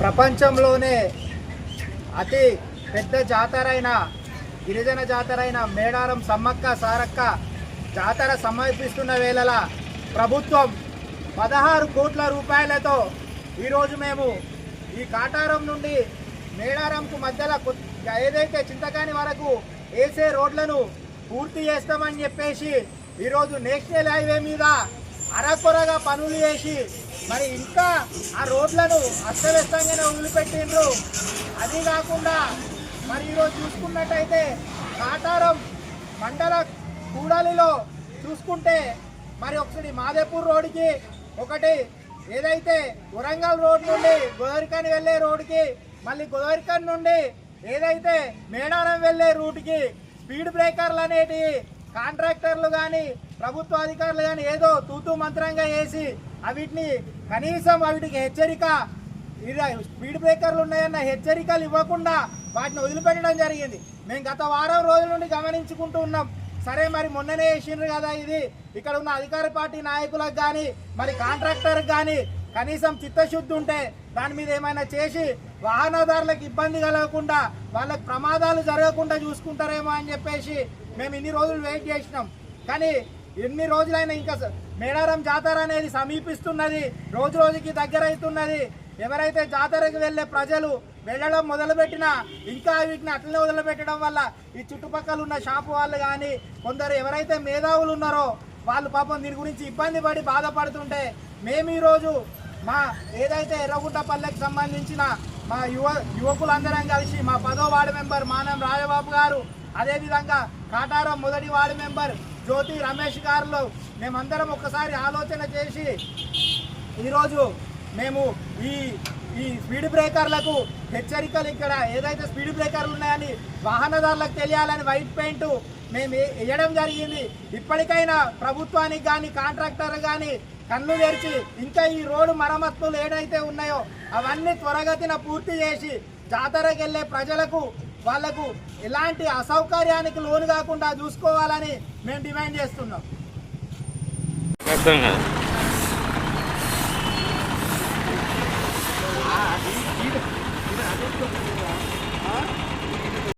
ప్రపంచంలోనే అతి పెద్ద జాతర అయిన గిరిజన జాతర అయిన మేడారం సమ్మక్క సారక్క జాతర సమర్పిస్తున్న వేళల ప్రభుత్వం పదహారు కోట్ల రూపాయలతో ఈరోజు మేము ఈ కాటారం నుండి మేడారంకు మధ్యలో ఏదైతే చింతకాని వరకు వేసే రోడ్లను పూర్తి చేస్తామని చెప్పేసి ఈరోజు నేషనల్ హైవే మీద అరకొరగా పనులు చేసి మరి ఇంకా ఆ రోడ్లను అస్తవ్యస్తంగానే వదిలిపెట్టిండ్రు. అది కాకుండా మరి ఈరోజు చూసుకున్నట్టయితే కాటారం మండల కూడలిలో చూసుకుంటే మరి ఒకటి మాదేపూర్ రోడ్డుకి ఒకటి ఏదైతే వరంగల్ రోడ్ నుండి గోదరికని వెళ్ళే రోడ్డుకి మళ్ళీ గోదరికన్ నుండి ఏదైతే మేడారం వెళ్ళే రూట్కి స్పీడ్ బ్రేకర్లు అనేటి కాంట్రాక్టర్లు కానీ ప్రభుత్వ అధికారులు కానీ ఏదో తూతూ మంత్రంగా వేసి అవిటిని కనీసం అవిటికి హెచ్చరిక స్పీడ్ బ్రేకర్లు ఉన్నాయన్న హెచ్చరికలు ఇవ్వకుండా వాటిని వదిలిపెట్టడం జరిగింది. మేము గత వారం రోజుల నుండి గమనించుకుంటూ ఉన్నాం. సరే మరి మొన్ననే వేసిండ్రు కదా ఇది. ఇక్కడ ఉన్న అధికార పార్టీ నాయకులకు కానీ మరి కాంట్రాక్టర్కి కానీ కనీసం చిత్తశుద్ధి ఉంటే దాని మీద ఏమైనా చేసి వాహనదారులకు ఇబ్బంది కలగకుండా వాళ్ళకి ప్రమాదాలు జరగకుండా చూసుకుంటారేమో అని చెప్పేసి మేము ఇన్ని రోజులు వెయిట్ చేసినాం. కానీ ఎన్ని రోజులైనా ఇంకా మేడారం జాతర అనేది సమీపిస్తున్నది రోజు రోజుకి దగ్గర అవుతున్నది ఎవరైతే జాతరకు వెళ్ళే ప్రజలు వెళ్ళడం మొదలుపెట్టినా ఇంకా వీటిని అట్లనే వదిలిపెట్టడం వల్ల ఈ చుట్టుపక్కల ఉన్న షాపు వాళ్ళు కానీ కొందరు ఎవరైతే మేధావులు ఉన్నారో వాళ్ళు పాపం దీని గురించి ఇబ్బంది పడి బాధపడుతుంటే మేము ఈరోజు మా ఏదైతే ఎర్రగుంటపల్లెకి సంబంధించిన మా యువ యువకులందరం కలిసి మా పదో వార్డు మెంబర్ మానం రాజబాబు గారు అదేవిధంగా కాటారం మొదటి వార్డు మెంబర్ జ్యోతి రమేష్ గారులో మేమందరం ఒకసారి ఆలోచన చేసి ఈరోజు మేము ఈ ఈ స్పీడ్ బ్రేకర్లకు హెచ్చరికలు ఇక్కడ ఏదైతే స్పీడ్ బ్రేకర్లు ఉన్నాయని వాహనదారులకు తెలియాలని వైట్ పెయింట్ మేము వేయడం జరిగింది. ఇప్పటికైనా ప్రభుత్వానికి కానీ కాంట్రాక్టర్ కానీ కళ్ళు తెరిచి ఇంకా ఈ రోడ్డు మరమ్మతులు ఏదైతే ఉన్నాయో అవన్నీ త్వరగతిన పూర్తి చేసి జాతరకు వెళ్ళే ప్రజలకు వాళ్ళకు ఎలాంటి అసౌకర్యానికి లోను కాకుండా చూసుకోవాలని మేము డిమాండ్ చేస్తున్నాం. అర్థం